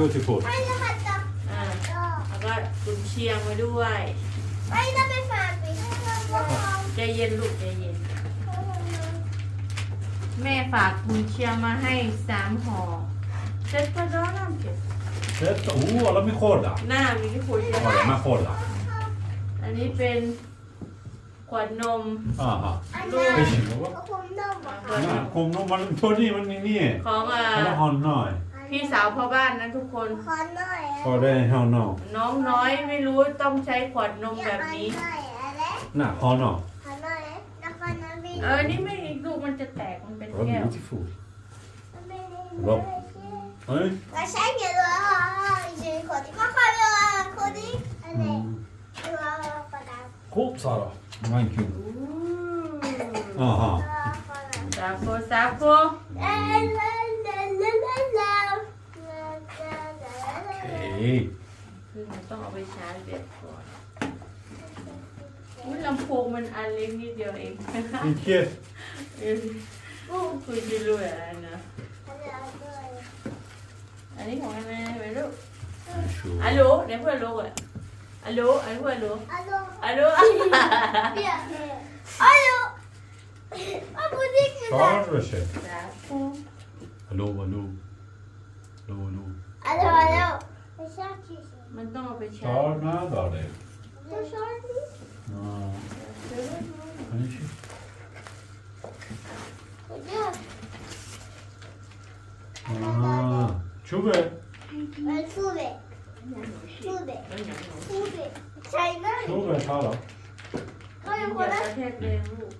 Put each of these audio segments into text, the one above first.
beautiful. อันนี้ฮอตดอกอ่าแล้วก็กุนเชียงมาด้วยไม่ต้องไปฝากไปให้เราใจเย็นลูกใจเย็น แม่ฝากกุนเชียงมาให้สามห่อเซ็ตก็ร้อนน้ำเก็บ Detta, oh, alla med kolla. หน้ามีที่คุยเยอะ Alla med kolla. อันนี้เป็นขวดนม Aha. อันลูนี้ก Vilken då? ผมนมอะ Nej, kom nu, man tar ni, man ni ner. ของอ่า Eller har nej. พี่สาวพ่อบ้านนะทุกคน ขอหน่อย Har det har no. น้องน้อยไม่รู้ต้องใช้ขวดนมแบบนี้ขอหน่อยอะไร Nej, har no. ขอหน่อยแล้วขอหน่อยไม่เออนี่ไม่ลูกมันจะแตกมันเป็น Vad แก้ว beautiful. ไม่ได้ Vad? Nej. เราใช้เงินเลยอะจริงคนที่ก็คอยเลยคนที่อะไร Mm. เราประดับ Gott Sara. Thank you. อู้ Aha. สาโคสาโค Okej. คือมันต้องเอาไปชาร์จแบตก่อนอุ้ยลำโพงมันอันเล็กนิดเดียวเอง Vilket? เออคุยไม่รู้อะไรนะ อันนี้ของอะไรไปลูกอัลโหลเดี๋ยวเพื่อนลูกอะอัลโหลอันเพื่อนลูกอัลโหล Charles. สาโค Hallå, hallå. Hallå, hallå. มันต้องเอาไปชาร์ Tar จ med dig. Ja. Kanske. Ah. Tjove. ใช่ไหม Tjove, Sara. ก็ยังคอย่านละกระแทกแรงลูก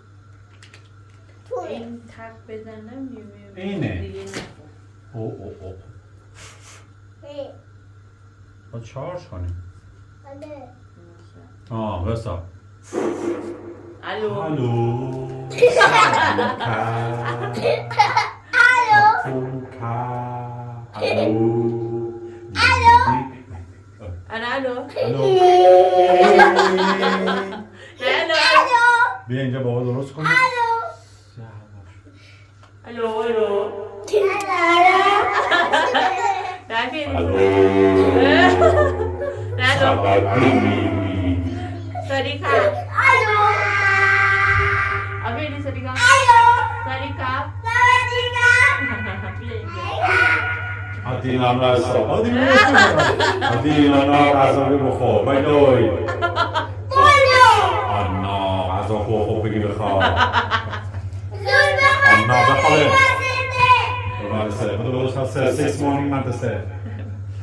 ถูกเองทักไปตอนนั้นมีมีนี่เนี่ยดีนะ Åh, åh, åh. เฮ้ย Vad Charles har ni? อันเดอร์ Ja, Vessa. อัลโหล Hallå. Hallå. Koka. Hallå. Hallå. อันนั้นอัลโหล Hallå. ไหนอัลโหล Hallå. Bianca baba då så kommer. Hallå. Jävlar. อัลโหลอัลโหล Hallå. ไห นะลูกสวัสดีค่ะเอาพี่นี่สวัสดีครับสวัสดีครับเอาทีลำลาสอบเอาทีเอาทีลำลาอาสอบไปบุกโขไม่โดยอ่อนนออาสอบโขโขไปกินข้าวอ่อนนอจะเข้าเลย Vad var det? Vadå, vad sa jag? Sex morning, man inte säger.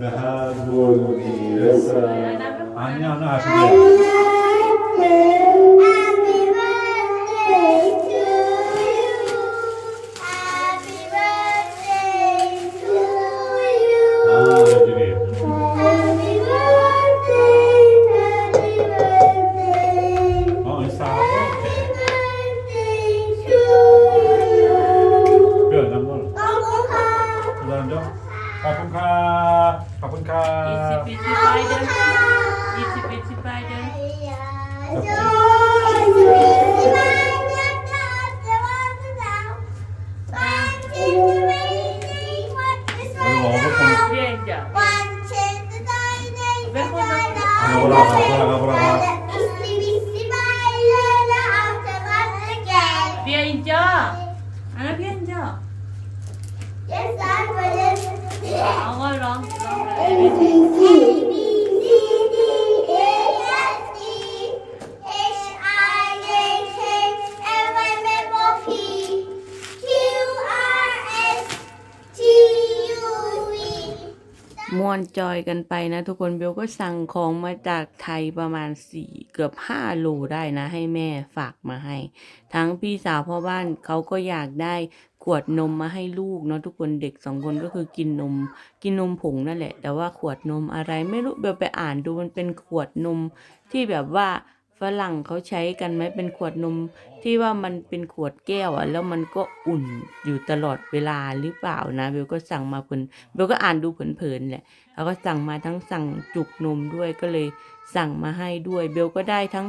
به هر گل میرسد Kapun ka. Kapun ka. อีสิบปีสิไปเดอร์อีสิบปีสิไปเดอร์เรียนจ้ะเรียนจ้ะอันนั้นเรียนจ้ะเอาก็ร้อ งร้อ วนอนจอยกันไปนะ ทุกคนเบลก็สั่งของมาจากไทยประมาณสี่เกือบห้าโลได้นะ ให้แม่ฝากมาให้ ทั้งพี่สาวพ่อบ้านเขาก็อยากได้ขวดนมมาให้ลูกเนาะทุกคนเด็กสองคนก็คือกินนม กินนมผงนั่นแหละ แต่ว่าขวดนมอะไรไม่รู้เบลไปอ่านดูมันเป็นขวดนมที่แบบว่า ฝรั่งเขาใช้กันไหมเป็นขวดนมที่ว่ามันเป็นขวดแก้วอะแล้วมันก็อุ่นอยู่ตลอดเวลาหรือเปล่านะเบลก็สั่งมาเพิ่นเบลก็อ่านดูเผินๆแหละแล้วก็สั่งมาทั้งสั่งจุกนมด้วยก็เลยสั่งมาให้ด้วย เบลก็ได้ทั้ง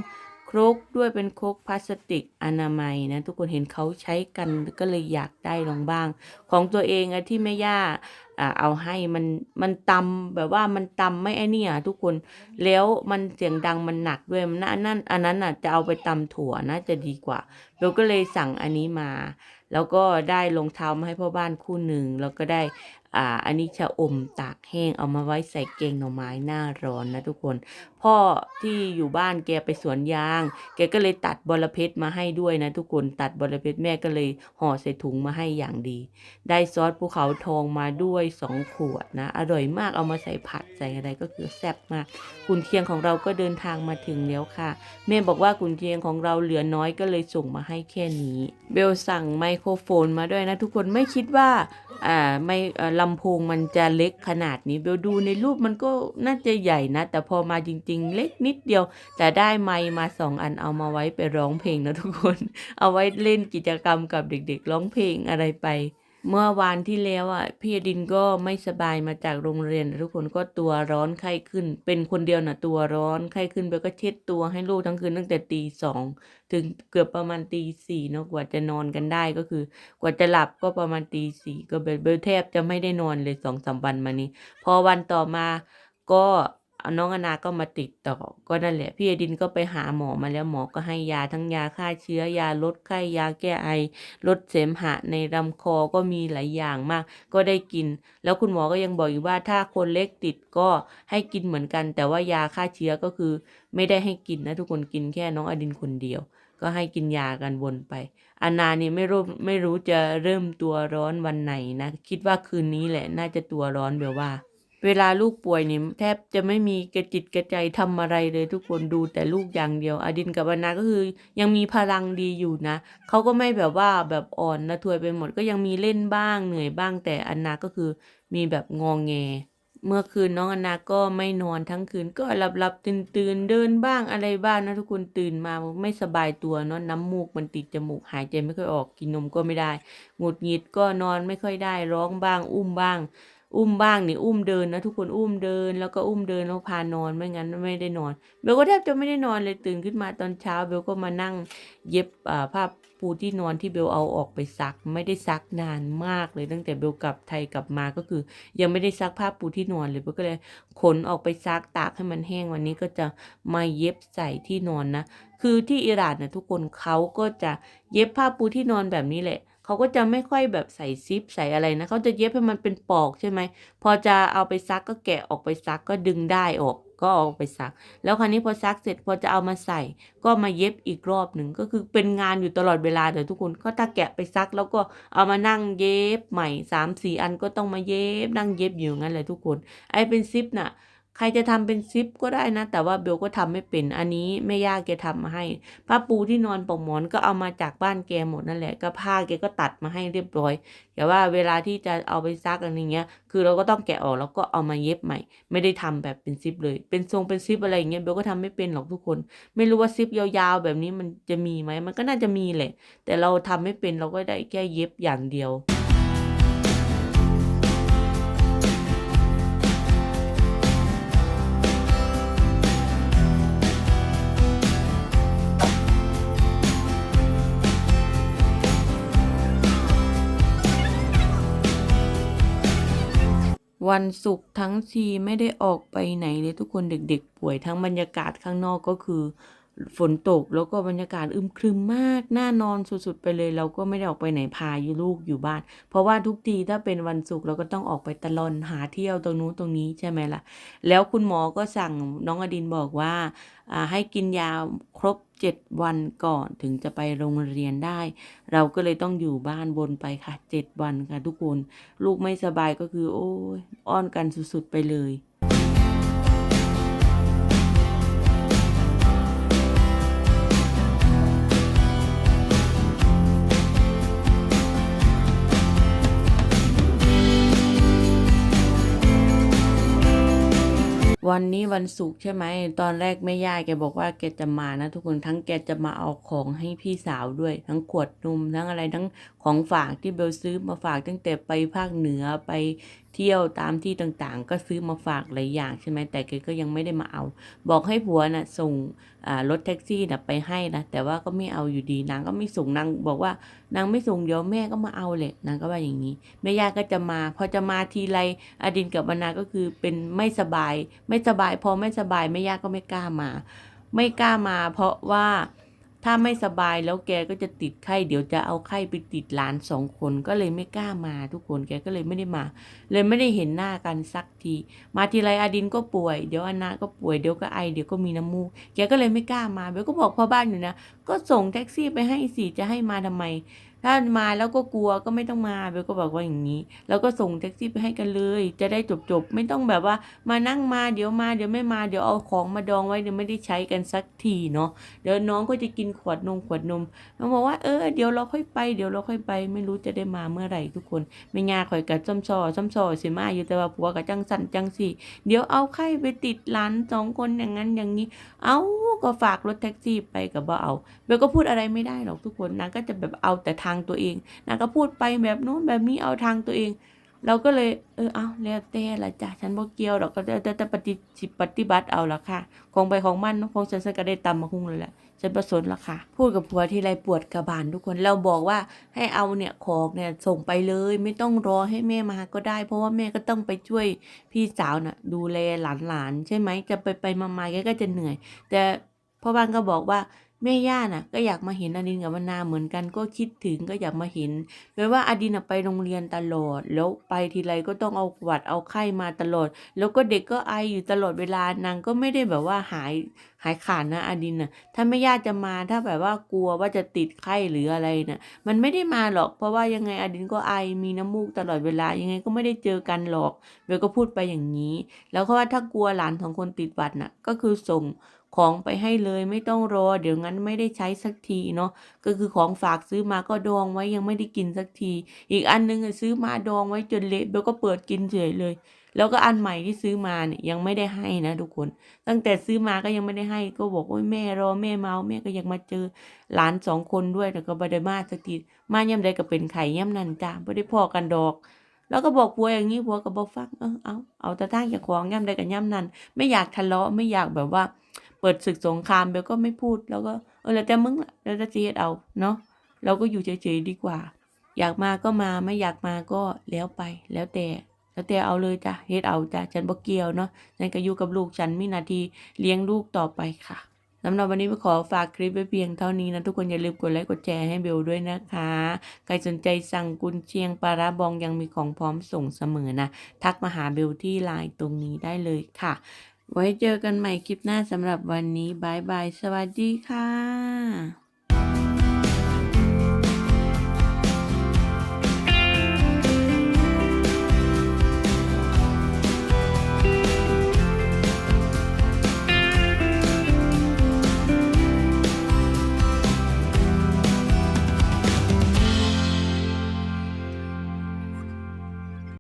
ครกด้วยเป็นครกพลาสติกอนามัยนะ ทุกคนเห็นเขาใช้กันก็เลยอยากได้ลองบ้าง ของตัวเองอะที่แม่ย่าเอาให้มันมันตำแบบว่ามันตำไม่ไอเนี่ยทุกคนแล้วมันเสียงดังมันหนักด้วยมันนนั้นอันนั้นอะจะเอาไปตำถั่วน่าจะดีกว่าเบลก็เลยสั่งอันนี้มา แล้วก็ได้รองเท้ามาให้พ่อบ้านคู่หนึ่งแล้วก็ได้ อ่าอันนี้ชะอมตากแห้งเอามาไว้ใส่เกงหน่อไม้หน้าร้อนนะทุกคน พ่อที่อยู่บ้านแกไปสวนยาง แกก็เลยตัดบอระเพ็ดมาให้ด้วยนะทุกคนตัดบอระเพ็ดแม่ก็เลยห่อใส่ถุงมาให้อย่างดี ได้ซอสภูเขาทองมาด้วยสองขวดนะ อร่อยมากเอามาใส่ผัดใส่อะไรก็คือแซ่บมากกุนเชียงของเราก็เดินทางมาถึงแล้วค่ะ แม่บอกว่ากุนเชียงของเราเหลือน้อยก็เลยส่งมาให้แค่นี้ เบลสั่งไมโครโฟนมาด้วยนะทุกคนไม่คิดว่า อ่าไม่ลำโพงมันจะเล็กขนาดนี้เบลดูในรูปมันก็น่าจะใหญ่นะ แต่พอมาจริง ๆ เล็กนิดเดียว แต่ได้ไมค์มาสองอันเอามาไว้ไปร้องเพลงนะทุกคน เอาไว้เล่นกิจกรรมกับเด็ก ๆ ร้องเพลงอะไรไป เมื่อวานที่แล้วอะพี่อดินก็ไม่สบายมาจากโรงเรียน ทุกคนก็ตัวร้อนไข้ขึ้น เป็นคนเดียวน่ะตัวร้อนไข้ขึ้นไปก็เช็ดตัวให้ลูกทั้งคืนตั้งแต่ตีสองถึงเกือบประมาณตีสี่เนาะกว่าจะนอนกันได้ก็คือ กว่าจะหลับก็ประมาณตีสี่ก็เบลเบลแทบจะไม่ได้นอนเลยสองสามวันมานี้ พอวันต่อมาก็ น้องอนาก็มาติดต่อ ก็นั่นแหละ พี่อดินก็ไปหาหมอมาแล้วหมอก็ให้ยาทั้งยาฆ่าเชื้อ ยาลดไข้ยาแก้ไอ ลดเสมหะในลำคอก็มีหลายอย่างมาก ก็ได้กิน แล้วคุณหมอก็ยังบอกอีกว่าถ้าคนเล็กติดก็ให้กินเหมือนกัน แต่ว่ายาฆ่าเชื้อก็คือ ไม่ได้ให้กินนะทุกคนกินแค่น้องอดินคนเดียว ก็ให้กินยากันวนไปอานานี่ไม่รู้ไม่รู้จะเริ่มตัวร้อนวันไหนนะ คิดว่าคืนนี้แหละ น่าจะตัวร้อนเบลว่า เวลาลูกป่วยนี่แทบจะไม่มีกระจิตกระใจทำอะไรเลยทุกคนดูแต่ลูกอย่างเดียว อดินกับอนาก็คือยังมีพลังดีอยู่นะเขาก็ไม่แบบว่าแบบอ่อนนะถวยไปหมดก็ยังมีเล่นบ้างเหนื่อยบ้างแต่อนาก็คือมีแบบงองแง เมื่อคืนน้องอนาก็ไม่นอนทั้งคืนก็หลับหลับตื่นตื่นเดินบ้างอะไรบ้างนะทุกคนตื่นมาไม่สบายตัวเนาะน้ำมูกมันติดจมูกหายใจไม่ค่อยออกกินนมก็ไม่ได้หงุดหงิดก็นอนไม่ค่อยได้ร้องบ้างอุ้มบ้าง อุ้มบ้างนี่อุ้มเดินนะทุกคนอุ้มเดิน แล้วก็อุ้มเดินแล้วพานอนไม่งั้นไม่ได้นอนเบลก็แทบจะไม่ได้นอนเลยตื่นขึ้นมาตอนเช้าเบลก็มานั่งเย็บผ้าปูที่นอนที่เบลเอาออกไปซัก ไม่ได้ซักนานมากเลย ตั้งแต่เบลกลับไทยกลับมาก็คือ ยังไม่ได้ซักผ้าปูที่นอนเลยเบลก็เลยขนออกไปซักตากให้มันแห้งวันนี้ก็จะมาเย็บใส่ที่นอนนะคือที่อิหร่านนะทุกคนเขาก็จะเย็บผ้าปูที่นอนแบบนี้แหละ เขาก็จะไม่ค่อยแบบใส่ซิปใส่อะไรนะเขาจะเย็บให้มันเป็นปอกใช่ไหมพอจะเอาไปซักก็แกะออกไปซักก็ดึงได้ออกก็เอาอกไปซัก แล้วคราวนี้พอซักเสร็จพอจะเอามาใส่ ก็มาเย็บอีกรอบหนึ่งก็คือเป็นงานอยู่ตลอดเวลาแต่ทุกคนก็ถ้าแกะไปซัก แล้วก็เอามานั่งเย็บใหม่สามสี่อันก็ต้องมาเย็บนั่งเย็บอยู่งั้นแหละทุกคน ไอ้เป็นซิปน่ะ ใครจะทำเป็นซิปก็ได้นะ แต่ว่าเบลก็ทำไม่เป็น อันนี้แม่ย่าแกทำมาให้ผ้าปูที่นอนปอกหมอนก็เอามาจากบ้านแกหมดนั่นแหละ ก็ผ้าแกก็ตัดมาให้เรียบร้อยแต่ว่าเวลาที่จะเอาไปซักอะไรเงี้ย คือเราก็ต้องแกะออกแล้วก็เอามาเย็บใหม่ ไม่ได้ทำแบบเป็นซิปเลย เป็นทรงเป็นซิปอะไรเงี้ยเบลก็ทำไม่เป็นหรอกทุกคน ไม่รู้ว่าซิปยาวๆแบบนี้มันจะมีไหม มันก็น่าจะมีแหละ แต่เราทำไม่เป็นเราก็ได้แค่เย็บอย่างเดียว วันศุกร์ทั้งทีไม่ได้ออกไปไหนเลยทุกคนเด็กๆป่วยทั้งบรรยากาศข้างนอกก็คือ ฝนตกแล้วก็บรรยากาศอึมครึมมากน่านอนสุดๆไปเลย เราก็ไม่ได้ออกไปไหนพายลูกอยู่บ้าน เพราะว่าทุกทีถ้าเป็นวันศุกร์เราก็ต้องออกไปตะลอนหาเที่ยวตรงนู้นตรงนี้ใช่ไหมล่ะ แล้วคุณหมอก็สั่งน้องอดินบอกว่าอ่าให้กินยาครบ 7 วันก่อนถึงจะไปโรงเรียนได้ เราก็เลยต้องอยู่บ้านบนไปค่ะ 7 วันค่ะทุกคน ลูกไม่สบายก็คือ โอ้ยอ้อนกันสุดๆไปเลย วันนี้วันศุกร์ใช่ไหม ตอนแรกแม่ย่าแกบอกว่าแกจะมานะทุกคนทั้งแกจะมาเอาของให้พี่สาวด้วย ทั้งขวดนมทั้งอะไรทั้งของฝากที่เบลซื้อมาฝากตั้งแต่ไปภาคเหนือไป เที่ยวตามที่ต่างๆ ก็ซื้อมาฝากหลายอย่างใช่ไหมแต่แกก็ยังไม่ได้มาเอา บอกให้ผัวน่ะส่งรถแท็กซี่น่ะไปให้นะแต่ว่าก็ไม่เอาอยู่ดีนางก็ไม่ส่งนางบอกว่านางไม่ส่งเดี๋ยวแม่ก็มาเอาแหละนางก็ว่าอย่างนี้แม่ย่าก็จะมา พอจะมาทีไรอดินกับวนาก็คือเป็นไม่สบาย ไม่สบาย พอไม่สบายแม่ย่าก็ไม่กล้ามา ไม่กล้ามา เพราะว่า ถ้าไม่สบายแล้วแกก็จะติดไข้เดี๋ยวจะเอาไข้ไปติดหลานสองคนก็เลยไม่กล้ามาทุกคนแกก็เลยไม่ได้มา เลยไม่ได้เห็นหน้ากันสักที มาทีไรอดินก็ป่วยเดี๋ยวอนาก็ป่วยเดี๋ยวก็ไอเดี๋ยวก็มีน้ำมูกแกก็เลยไม่กล้ามาเบลก็บอกพ่อบ้านอยู่นะ ก็ส่งแท็กซี่ไปให้สิจะให้มาทำไม ถ้ามาแล้วก็กลัวก็ไม่ต้องมาเบลก็บอกว่าอย่างนี้ แล้วก็ส่งแท็กซี่ไปให้กันเลย จะได้จบๆ ไม่ต้องแบบว่ามานั่งมาเดี๋ยวมาเดี๋ยวไม่มาเดี๋ยวเอาของมาดองไว้เดี๋ยวไม่ได้ใช้กันสักทีเนาะเดี๋ยวน้องก็จะกินขวดนมขวดนมน้องบอกว่าเออเดี๋ยวเราค่อยไปเดี๋ยวเราค่อยไปไม่รู้จะได้มาเมื่อไหร่ทุกคนไม่งาข่อยกับซ้ำซอซ้ำซอสิมาอยู่แต่ว่าผัวกับจังสันจังสี่เดี๋ยวเอาไข้ไปติดหลานสองคนอย่างนั้นอย่างนี้ เอาก็ฝากรถแท็กซี่ไปกับบ่เอาเบลก็พูดอะไรไม่ได้หรอกทุกคนนางก็จะแบบเอาแต่ทางตัวเองนางก็พูดไปแบบนู้นแบบนี้เอาทางตัวเอง เราก็เลยเออเอาแล้วแต่ละจ้ะฉันบ่เกี่ยวหรอกก็จะจะปฏิปฏิบัติเอาละค่ะ ของไปของมันเนของฉันฉันก็ได้ตำมาหุ้งเลยแหละฉันประสนละค่ะ พูดกับผัวทีไรปวดกระบาลทุกคนเราบอกว่าให้เอาเนี่ยของเนี่ยส่งไปเลย ไม่ต้องรอให้แม่มาก็ได้ เพราะว่าแม่ก็ต้องไปช่วยพี่สาวน่ะ ดูแลหลานๆใช่ไหมจะไปไปมามาแกก็จะเหนื่อย แต่พ่อบ้านก็บอกว่า แม่ย่าน่ะ ก็อยากมาเห็นอดินกับวนาเหมือนกันก็คิดถึงก็อยากมาเห็นแปลว่าอดินไปโรงเรียนตลอด แล้วไปทีไรก็ต้องเอาหวัดเอาไข้มาตลอด แล้วก็เด็กก็ไออยู่ตลอดเวลานางก็ไม่ได้แบบว่าหายหายขาดนะอดินน่ะ ถ้าไม่ญาจะมาถ้าแบบว่ากลัวว่าจะติดไข้หรืออะไรน่ะ มันไม่ได้มาหรอก เพราะว่ายังไงอดินก็ไอมีน้ำมูกตลอดเวลายังไงก็ไม่ได้เจอกันหรอกเบลก็พูดไปอย่างนี้ แล้วก็ว่าถ้ากลัวหลานสองคนติดหวัดน่ะ ก็คือส่ง ของไปให้เลยไม่ต้องรอ เดี๋ยวงั้นไม่ได้ใช้สักทีเนาะก็คือของฝากซื้อมาก็ดองไว้ยังไม่ได้กินสักที อีกอันนึงอะซื้อมาดองไว้จนเละเบลก็เปิดกินเฉยเลย แล้วก็อันใหม่ที่ซื้อมาเนี่ยยังไม่ได้ให้นะทุกคน ตั้งแต่ซื้อมาก็ยังไม่ได้ให้ ก็บอกโอ้ยแม่รอแม่เมาแม่ก็ยังมาเจอหลานสองคนด้วยแต่ก็บไดมาสักทีมาย่ำใดก็เป็นไข่ย่ำนันจ้าบ่ได้พอกันดอกแล้วก็บอกผัวอย่างนี้ผัวก็บอกฟังเออเอาเอาแต่ทางจากของย่ำใดกับย่ำนันไม่อยากทะเลาะไม่อยากแบบว่า เปิดศึกสงครามเบลก็ไม่พูด แล้วก็เออแล้วแต่มึงละแล้วแต่จะเฮดเอาเนาะเราก็อยู่เฉยๆดีกว่า อยากมาก็มาไม่อยากมาก็แล้วไปแล้วแต่แล้วแต่เอาเลยจ้ะเฮ็ดเอาจ้ะฉันบ่เกี่ยวเนาะฉันก็อยู่กับลูกฉันมีนาทีเลี้ยงลูกต่อไปค่ะสำหรับวันนี้ไปขอฝากคลิปไว้เพียงเท่านี้นะ ทุกคนอย่าลืมกดไลค์กดแชร์ให้เบลด้วยนะคะ ใครสนใจสั่งกุนเชียงปลาร้าบองยังมีของพร้อมส่งเสมอนะ ทักมาหาเบลที่ไลน์ตรงนี้ได้เลยค่ะ ไว้เจอกันใหม่คลิปหน้าสำหรับวันนี้บายบาย สวัสดีค่ะ